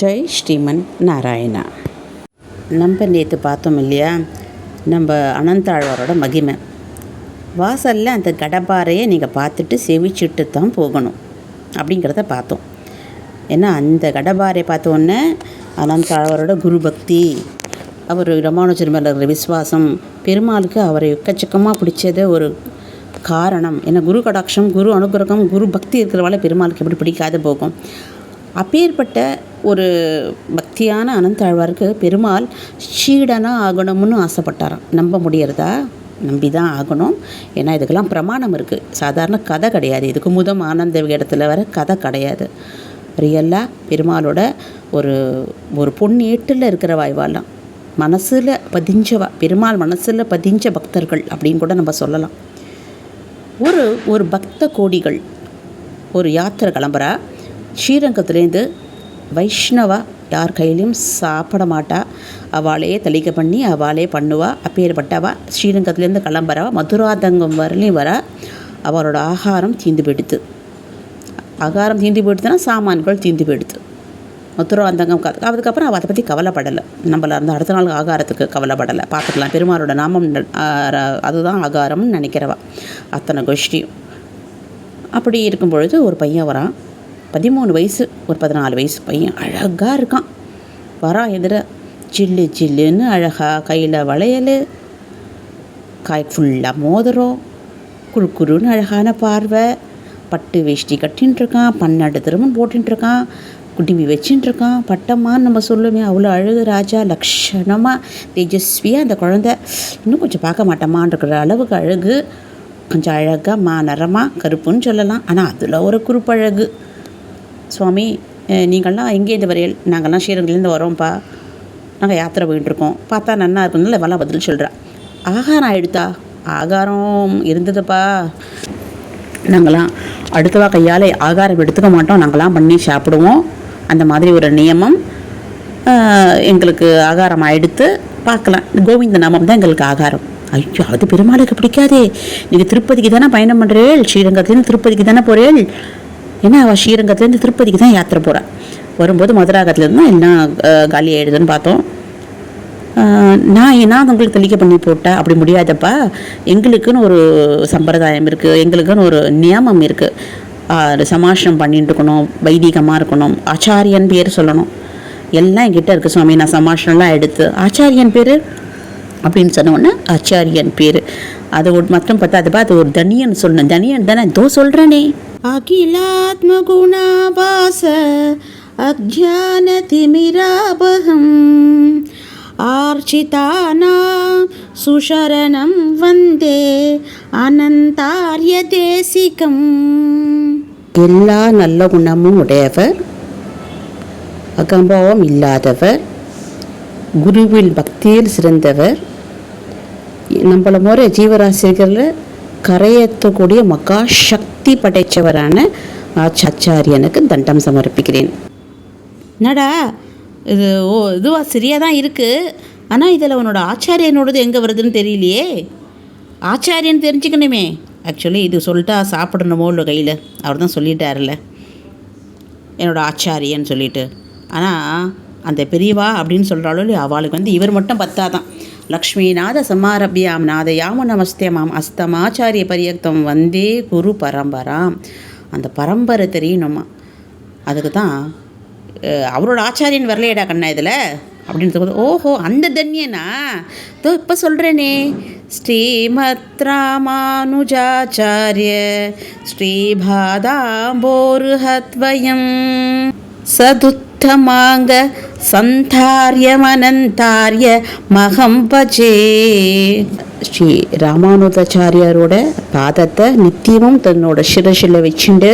ஜெய் ஸ்ரீமன் நாராயணா. நம்ம நேற்று பார்த்தோம் இல்லையா? நம்ம அனந்தாழ்வாரோட மகிமை. வாசலில் அந்த கடப்பாறையை நீங்கள் பார்த்துட்டு செவிச்சிட்டு தான் போகணும் அப்படிங்கிறத பார்த்தோம். ஏன்னா அந்த கடபாரை பார்த்த உடனே அனந்தாழ்வாரோட குரு பக்தி அவர் ராமானுஜர் மேலே இருக்கிற விஸ்வாசம் பெருமாளுக்கு அவரை எக்கச்சக்கமாக பிடிச்சது ஒரு காரணம். ஏன்னா குரு கடாட்சம் குரு அனுகிரகம் குரு பக்தி இருக்கிறவால பெருமாளுக்கு எப்படி பிடிக்காத போகும். அப்பேற்பட்ட ஒரு பக்தியான அனந்தாழ்வாருக்கு பெருமாள் ஷீடனாக ஆகணும்னு ஆசைப்பட்டாராம். நம்ப முடியறதா? நம்பி தான் ஆகணும். ஏன்னா இதுக்கெல்லாம் பிரமாணம் இருக்குது சாதாரண கதை கிடையாது. இதுக்கு முதம் ஆனந்த இடத்துல வர கதை கிடையாது. ரியலாக பெருமாளோட ஒரு ஒரு பொன்னேட்டில் இருக்கிற வாய்வாலாம் மனசில் பதிஞ்சவா பெருமாள் மனசில் பதிஞ்ச பக்தர்கள் அப்படின்னு கூட நம்ம சொல்லலாம். ஒரு ஒரு பக்த கோடிகள் ஒரு யாத்திரை கிளம்புறா. ஸ்ரீரங்கத்துலேருந்து வைஷ்ணவா? யார் கையிலையும் சாப்பிட மாட்டா. அவளே தளிக்க பண்ணி அவளே பண்ணுவா. அப்பேற்பட்டவா? ஸ்ரீரங்கத்துலேருந்து கிளம்புறவா? மதுராதங்கம் வரலையும் வர. அவளோட ஆகாரம் தீந்து போயிடுது ஆகாரம் தீந்து போயிடுதுன்னா சாமான்கள் தீந்து போயிடுது மதுராந்தகம் அந்தங்கம் அதுக்கப்புறம் அவள் அதை பற்றி கவலைப்படலை. நம்மள அந்த அடுத்த நாள் ஆகாரத்துக்கு கவலைப்படலை. பார்த்துக்கலாம். பெருமாளோட நாமம் அதுதான் ஆகாரம்னு நினைக்கிறவா. அத்தனை கோஷ்டியும். அப்படி இருக்கும் பொழுது ஒரு பையன் வரான். பதிமூணு வயசு ஒரு பதினாலு வயசு பையன் அழகாக இருக்கான். வரான் எதிர ஜில்லு ஜில்லுன்னு அழகாக கையில் வளையல் காய் ஃபுல்லாக மோதிரம் குறு அழகான பார்வை பட்டு வேஷ்டி கட்டின்ட்டுருக்கான் பன்னெண்டு திருமணம் போட்டுருக்கான் இருக்கான் குடிமி வச்சுட்டு பட்டம்மான்னு நம்ம சொல்லுவோமே அவ்வளோ அழகு ராஜா லக்ஷணமாக தேஜஸ்வியாக அந்த குழந்தை. இன்னும் கொஞ்சம் பார்க்க மாட்டோமான்ருக்கிற அளவுக்கு அழகு. கொஞ்சம் அழகாக மா நிறமாக கருப்புன்னு சொல்லலாம். ஆனால் அதில் ஒரு குறுப்பழகு. சுவாமி நீங்கள்லாம் எங்கேருந்து வரையல் நாங்கள்லாம் ஸ்ரீரங்கிலேருந்து வரோம்ப்பா. நாங்கள் யாத்திரை போயிட்டுருக்கோம் பார்த்தா நன்னா இருக்குன்னு இவெல்லாம் பதில் சொல்கிறா ஆகாரம் ஆயிடுதா ஆகாரம் இருந்ததுப்பா. நாங்களாம் அடுத்தவா கையால் ஆகாரம் எடுத்துக்க மாட்டோம். நாங்களாம் பண்ணி சாப்பிடுவோம். அந்த மாதிரி ஒரு நியமம் எங்களுக்கு ஆகாரம் எடுத்து பார்க்கலாம். கோவிந்த நாமம் தான் எங்களுக்கு ஆகாரம். ஐயோ அது பெருமாளுக்கு பிடிக்காதே. நீங்கள் திருப்பதிக்கு தானே பயணம் பண்ணுறேள் ஸ்ரீரங்கத்துலேருந்து திருப்பதிக்கு தானே போகிறேள் ஏன்னா அவள் ஸ்ரீரங்கத்துலேருந்து திருப்பதிக்கு தான் யாத்திரை போகிறான் வரும்போது மதுராகத்துலேருந்து எல்லாம் என்ன காலி ஆயிடுதுன்னு பார்த்தோம். நான் நான் உங்களுக்கு தெளிக்க பண்ணி போட்டேன் அப்படி முடியாதப்பா. எங்களுக்குன்னு ஒரு சம்பிரதாயம் இருக்குது எங்களுக்குன்னு ஒரு நியமம் இருக்குது சமாஷம் பண்ணிட்டு இருக்கணும். வைதிகமாக இருக்கணும். ஆச்சாரியன் பேர் சொல்லணும். எல்லாம் என்கிட்ட இருக்குது சுவாமி. நான் சமாஷம்லாம் எடுத்து ஆச்சாரியன் பேர்? அப்படின்னு சொன்னோடனே ஆச்சாரியன் பேர். அது மட்டும் பார்த்தா அது ஒரு தனியன் சொல்லணும் தனியன் தானே தோ சொல்கிறேனே அகிலாத்மகுணாபாச அஜானதிமிராபகம் அஜான ஆர்ச்சிதானா சுஷரணம் வந்தே அனந்தாரிய தேசிகம் எல்லா நல்ல குணமும் உடையவர் அகம்பாவம் இல்லாதவர் குருவில் பக்தியில் சிறந்தவர். நம்மள முறை ஜீவராசிகளில் கரையேற்றக்கூடிய மகா சக்தி படைத்தவரான ஆச்சாரியனுக்கு தண்டம் சமர்ப்பிக்கிறேன். நடா இது ஓ இதுவாக சரியாக தான் இருக்குது ஆனால் இதில் உன்னோட ஆச்சாரியனோடது எங்கே வருதுன்னு தெரியலையே. ஆச்சாரியன் தெரிஞ்சுக்கணுமே. ஆக்சுவலி இது சொல்லிட்டா சாப்பிடணுமோ இல்லை கையில்? அவர் தான் சொல்லிட்டாருல்ல. என்னோடய ஆச்சாரியன்னு சொல்லிட்டு. ஆனால் அந்த பெரியவா அப்படின்னு சொல்கிறாலும் இல்லையோ அவளுக்கு வந்து இவர் மட்டும் பத்தாதான். லக்ஷ்மிநாத சமாரபியாம் நாத யாம நமஸ்தேமாம் அஸ்தமாச்சாரிய பரியக்தம் வந்தே குரு பரம்பராம். அந்த பரம்பரை தெரியணுமா? அதுக்கு தான் அவரோட ஆச்சாரியன் வரலையடா கண்ணா இதில்? அப்படின்னு ஓஹோ அந்த தன்யனா? தோ இப்போ சொல்கிறேனே ஸ்ரீமத் ராமானுஜாச்சாரிய ஸ்ரீபாதாம்போருஹத்வயம். சதுத்தமாங்க சந்தாரியமனந்தாரிய மகம் பஜே. ஸ்ரீ ராமானுஜாச்சாரியாரோட பாதத்தை நித்தியமும் தன்னோட சிரசில் வச்சுட்டு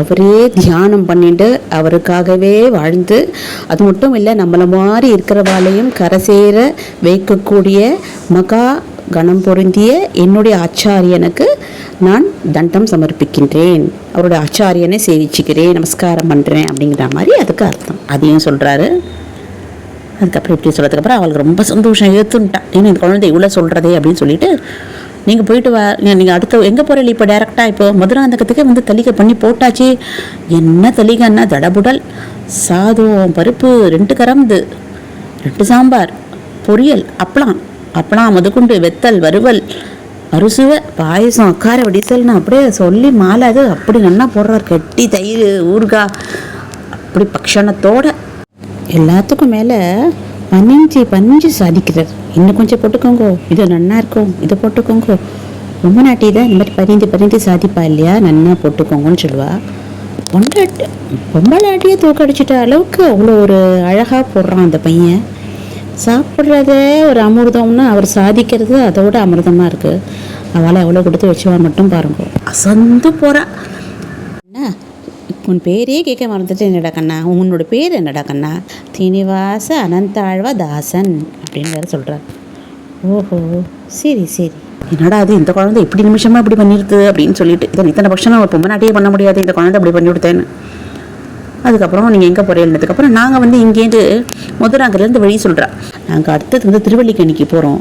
அவரே தியானம் பண்ணிட்டு அவருக்காகவே வாழ்ந்து அது மட்டும் இல்லை நம்மளை மாதிரி இருக்கிறவாளையும் கரை சேர வைக்கக்கூடிய மகா கணம் பொருந்திய என்னுடைய ஆச்சாரியனுக்கு நான் தண்டம் சமர்ப்பிக்கின்றேன். அவருடைய ஆச்சாரியனை சேவிச்சுக்கிறேன் நமஸ்காரம் பண்ணுறேன் அப்படிங்கிற மாதிரி அதுக்கு அர்த்தம். அதையும் சொல்கிறாரு அதுக்கப்புறம் இப்படி சொல்கிறதுக்கப்புறம் அவளுக்கு ரொம்ப சந்தோஷம். ஏற்றுன்ட்டான் ஏன்னா இந்த குழந்தை இவ்வளோ சொல்கிறதே அப்படின்னு சொல்லிட்டு நீங்கள் போயிட்டு வா நீங்கள் அடுத்த எங்கே போகிறீங்க இப்போ டேரெக்டாக இப்போ மதுராந்தகத்துக்கே வந்து தலிகை பண்ணி போட்டாச்சு. என்ன தலிகைன்னா தடபுடல் சாதம் பருப்பு ரெண்டு கறந்து ரெண்டு சாம்பார் பொரியல் அப்பளம். அப்பளம் முதுகுண்டு வெத்தல் வறுவல் அறுசுவை பாயசம் அக்கார வடிசல்னு அப்படியே சொல்லி மாலை அது அப்படி நல்லா போடுறார். கட்டி தயிர் ஊறுகாய் அப்படி பக்ஷணத்தோட எல்லாத்துக்கும் மேலே பனிஞ்சு பனிஞ்சு சாதிக்கிறார். இன்னும் கொஞ்சம் போட்டுக்கோங்கோ. இது நன்னா இருக்கும். இதை போட்டுக்கோங்கோ. ரொம்ப நாட்டி தான் இந்த மாதிரி பரிந்து பரிந்து சாதிப்பா இல்லையா? நன்னா போட்டுக்கோங்கன்னு சொல்லுவா. பொண்டாட்டி பொம்பளாட்டியே தூக்கடிச்சிட்ட அளவுக்கு அவ்வளோ ஒரு அழகாக போடுறான் அந்த பையன். சாப்பிட்றதே ஒரு அமிர்தம்னு அவர் சாதிக்கிறது அதோட அமிர்தமாக இருக்குது அவளை எவ்வளோ கொடுத்து வச்சுவா மட்டும் பாருங்க. அசந்து போகிறா என்ன? உன் பேரே கேட்க மறந்துட்டு என்னடா கண்ணா? உன்னோட பேர் என்னடா கண்ணா? தினிவாச அனந்தாழ்வ தாசன் அப்படின்னு வேறு சொல்கிறார் ஓஹோ சரி சரி. என்னடா அது இந்த குழந்தை இப்படி நிமிஷமாக இப்படி பண்ணிடுது அப்படின்னு சொல்லிட்டு. இதை இத்தனை பட்சம் ஒரு பொம்மை நாட்டியே பண்ண முடியாது. இந்த குழந்தை அப்படி பண்ணி விடுத்தேன்னு அதுக்கப்புறம் நீங்கள் எங்கே போகிறீங்கன்னதுக்கப்புறம் நாங்கள் வந்து இங்கேருந்து மதுராங்கிலேருந்து வழி சொல்கிறா நாங்கள் அடுத்தது வந்து திருவள்ளிக்கணிக்கு போகிறோம்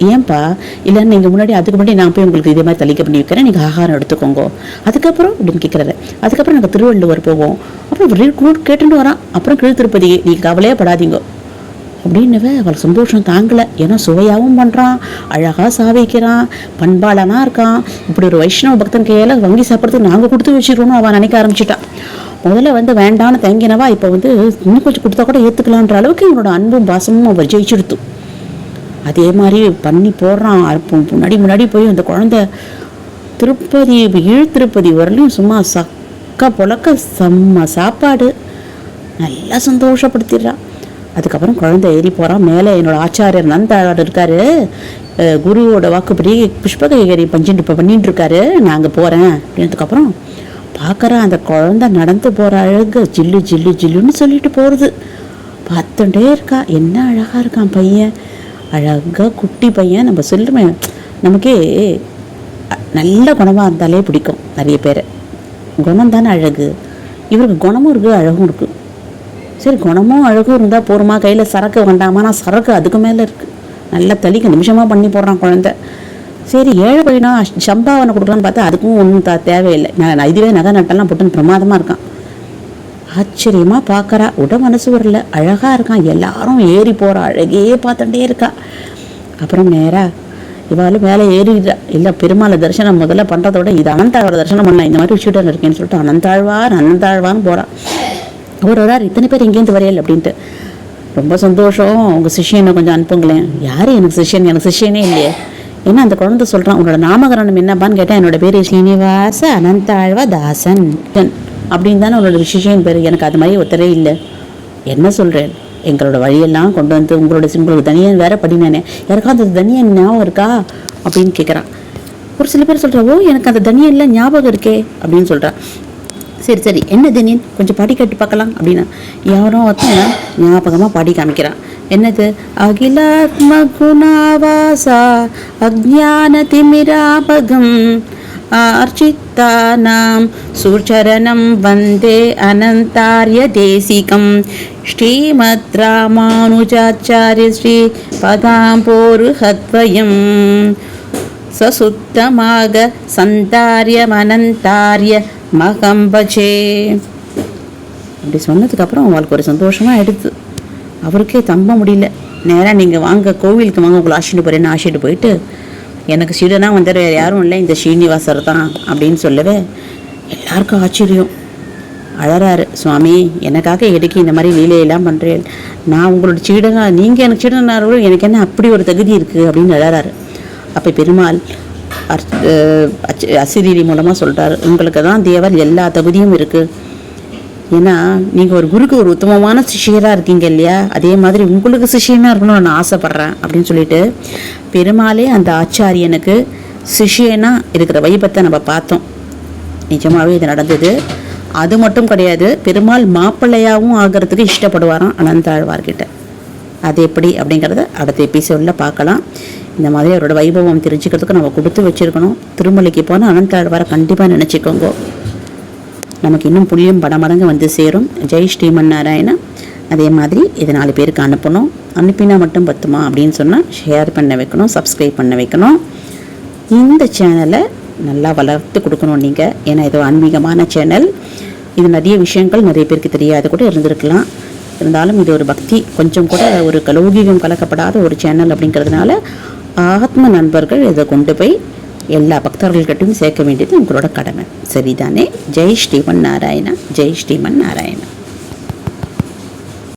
ஏன்பா? இல்லைன்னு நீங்கள் முன்னாடி அதுக்கு முன்னாடி நான் போய் உங்களுக்கு இதே மாதிரி தளிக்க பண்ணி வைக்கிறேன். நீங்கள் ஆகாரம் எடுத்துக்கோங்க. அதுக்கப்புறம் அப்படின்னு கேட்குறாரு அதுக்கப்புறம் நாங்கள் திருவள்ளுவர் போவோம். அப்புறம் ஒரே கேட்டுட்டு வரான். அப்புறம் கீழ் திருப்பதி. நீங்கள் கவலையே படாதீங்க. அப்படின்னவே அவள் சந்தோஷம் தாங்கலை. ஏன்னா சுவையாகவும் பண்ணுறான் அழகாக சாவிக்கிறான். பண்பாளனாக இருக்கான். இப்படி ஒரு வைஷ்ணவ பக்தன் கையில் வங்கி சாப்பிட்றதுக்கு நாங்கள் கொடுத்து வச்சிருக்கோம்னு அவன் நினைக்க ஆரம்பிச்சிட்டான். முதல்ல வந்து வேண்டான்னு தங்கினவா இப்போ வந்து இன்னும் கொஞ்சம் கொடுத்தா கூட ஏற்றுக்கலான்ற அளவுக்கு இவனோட அன்பும் பாசமும் அவர் ஜெயிச்சுடுத்து அதே மாதிரி பண்ணி போடுறான். அப்போ முன்னாடி முன்னாடி போய் அந்த குழந்தை திருப்பதி ஈழ் திருப்பதி வரலையும் சும்மா சக்க புழக்க செம்ம சாப்பாடு. நல்லா சந்தோஷப்படுத்திடுறான் அதுக்கப்புறம் குழந்தை ஏறி போகிறான் மேலே என்னோடய ஆச்சாரியர் நந்தாளர் இருக்காரு. குருவோட வாக்குப்படி புஷ்பகைகரி பஞ்சிட்டு இப்போ பண்ணிட்டு இருக்காரு. நான் அங்கே போகிறேன் அப்படின்றதுக்கப்புறம் பார்க்குறேன் அந்த குழந்தை நடந்து போகிற அழகு. ஜில்லு ஜில்லு ஜில்லுன்னு சொல்லிட்டு போகிறது பார்த்துட்டே இருக்கா. என்ன அழகாக இருக்கான் பையன். அழகாக குட்டி பையன் நம்ம சொல்லுமே நமக்கே நல்ல குணமாக இருந்தாலே பிடிக்கும் நிறைய பேர். குணம் தானே அழகு. இவருக்கு குணமும் இருக்குது அழகும் இருக்குது சரி குணமும் அழகும் இருந்தால் போருமா? கையில் சரக்கு வேண்டாமா? நான் சரக்கு அதுக்கு மேலே இருக்குது நல்லா தளிக்க நிமிஷமாக பண்ணி போடுறான் குழந்த. சரி ஏழை பையனா? சம்பாவனை கொடுக்கலான்னு பார்த்தா அதுக்கும் ஒன்றும் த தேவையில்லை. நான் இதுவே நகை நட்டெல்லாம் போட்டுன்னு பிரமாதமாக இருக்கான். ஆச்சரியமாக பார்க்கறா. உட மனசு வரல. அழகாக இருக்கான். எல்லாரும் ஏறி போகிறா அழகே பார்த்துட்டே இருக்கா. அப்புறம் நேரா இவாளும் மேலே ஏறிடுறா. இல்லை பெருமாளை தரிசனம் முதல்ல பண்ணுறதோட இது அனந்தாழ்வார் தரிசனம் பண்ண. இந்த மாதிரி விஷயம் இருக்கேன்னு சொல்லிட்டு அனந்தாழ்வார் அனந்தாழ்வான்னு போகிறான் அவர் வரார். இத்தனை பேர் இங்கேருந்து வரையல் அப்படின்ட்டு. ரொம்ப சந்தோஷம். உங்கள் சிஷ்யனை கொஞ்சம் அனுப்புங்களேன். யார் எனக்கு சிஷ்யன்? எனக்கு சிஷ்யனே இல்லையே. ஏன்னா அந்த குழந்தை சொல்கிறான் உன்னோட நாமகரணம் என்னப்பான்னு கேட்டால் என்னோட பேர் ஸ்ரீனிவாச அனந்தாழ்வா தாசன் அப்படின்னு தானே உன்னோட சிஷ்யன் பேர்? எனக்கு அது மாதிரி ஒத்தரே இல்லை. என்ன சொல்கிறேன் எங்களோட வழியெல்லாம் கொண்டு வந்து உங்களோட உங்களுக்கு தனியாக வேற படினானே. யாருக்கா அந்த தனியாக ஞாபகம் இருக்கா? அப்படின்னு கேட்குறான் ஒரு சில பேர் சொல்கிறா ஓ எனக்கு அந்த தனியன்லாம் ஞாபகம் இருக்கே அப்படின்னு சொல்கிறா சரி சரி. என்ன தனியன்? கொஞ்சம் பாடி கேட்டு பார்க்கலாம் அப்படின்னா. யாரோ ஒருத்தன் ஞாபகமாக பாடி காமிக்கிறான். என்னது? அகிலாத்ம குணாவாசா அஜான திமிராபகம் அர்ச்சித்தானாம் சுச்சரணம் வந்தே அனந்தாரிய தேசிகம் ஸ்ரீமத் ராமானுஜாச்சாரிய ஸ்ரீ பதாம்போருஹத்வயம் சசுத்தமாக சந்தாரியமனந்தாரிய மகம்பஜே அப்படி சொன்னதுக்கப்புறம் அவங்களுக்கு ஒரு சந்தோஷமாக எடுத்து அவருக்கே தம்ப முடியல. நேராக நீங்கள் வாங்க கோவிலுக்கு வாங்க உங்களை ஆசிட்டு போகிறேன்னு ஆசிட்டு போயிட்டு எனக்கு சீடனா வந்தார் வேறு யாரும் இல்லை இந்த ஸ்ரீனிவாசர் தான் அப்படின்னு சொல்லவே எல்லாருக்கும் ஆச்சரியம். அழறாரு. சுவாமி எனக்காக எதுக்கு இந்த மாதிரி லீலையெல்லாம் பண்ணுறேன் நான் உங்களோட சீடனா நீங்கள் எனக்கு சீடனாரோ எனக்கு என்ன அப்படி ஒரு தகுதி இருக்குது அப்படின்னு அழறாரு. அப்போ பெருமாள் அர்ச்- அஹ் அசிரீரி மூலமாக சொல்கிறாரு உங்களுக்கு தான் தேவர் எல்லா தகுதியும் இருக்குது ஏன்னா நீங்கள் ஒரு குருக்கு ஒரு உத்தமமான சிஷியராக இருக்கீங்க இல்லையா? அதே மாதிரி உங்களுக்கு சிஷியனாக இருக்கணும்னு நான் ஆசைப்பட்றேன் அப்படின்னு சொல்லிட்டு பெருமாளே அந்த ஆச்சாரியனுக்கு சிஷியனாக இருக்கிற வைபத்தை நம்ம பார்த்தோம். நிஜமாகவே இது நடந்தது. அது மட்டும் கிடையாது பெருமாள் மாப்பிள்ளையாகவும் ஆகிறதுக்கு இஷ்டப்படுவாராம் அனந்தாழ்வார்கிட்ட. அது எப்படி அப்படிங்கிறத அடுத்த எபிசோடில் பார்க்கலாம். இந்த மாதிரி அவரோட வைபவம் தெரிஞ்சுக்கிறதுக்கு நம்ம கொடுத்து வச்சுருக்கணும். திருமலைக்கு போனால் அனந்தாழ்வாரை கண்டிப்பாக நினச்சிக்கோங்க. நமக்கு இன்னும் புண்ணியம் பல மடங்கு வந்து சேரும். ஜெய் ஸ்ரீமன் நாராயணா அதே மாதிரி இது நாலு பேருக்கு அனுப்பணும். அனுப்பினா மட்டும் பத்துமா அப்படின்னு சொன்னால் ஷேர் பண்ண வைக்கணும் சப்ஸ்கிரைப் பண்ண வைக்கணும். இந்த சேனலை நல்லா வளர்த்து கொடுக்கணும் நீங்கள் ஏன்னா இது ஆன்மீகமான சேனல் இது நிறைய விஷயங்கள் நிறைய பேருக்கு தெரியாது கூட இருந்திருக்கலாம். இருந்தாலும் இது ஒரு பக்தி. கொஞ்சம் கூட ஒரு லௌகீகம் கலக்கப்படாத ஒரு சேனல் அப்படிங்கிறதுனால ஆத்ம நண்பர்கள் இதை கொண்டு போய் எல்லா பக்தர்கள்கிட்டையும் சேர்க்க வேண்டியது உங்களோட கடமை. சரிதானே? ஜெய் ஸ்ரீமன் நாராயணா. ஜெய் ஸ்ரீமன் நாராயணா.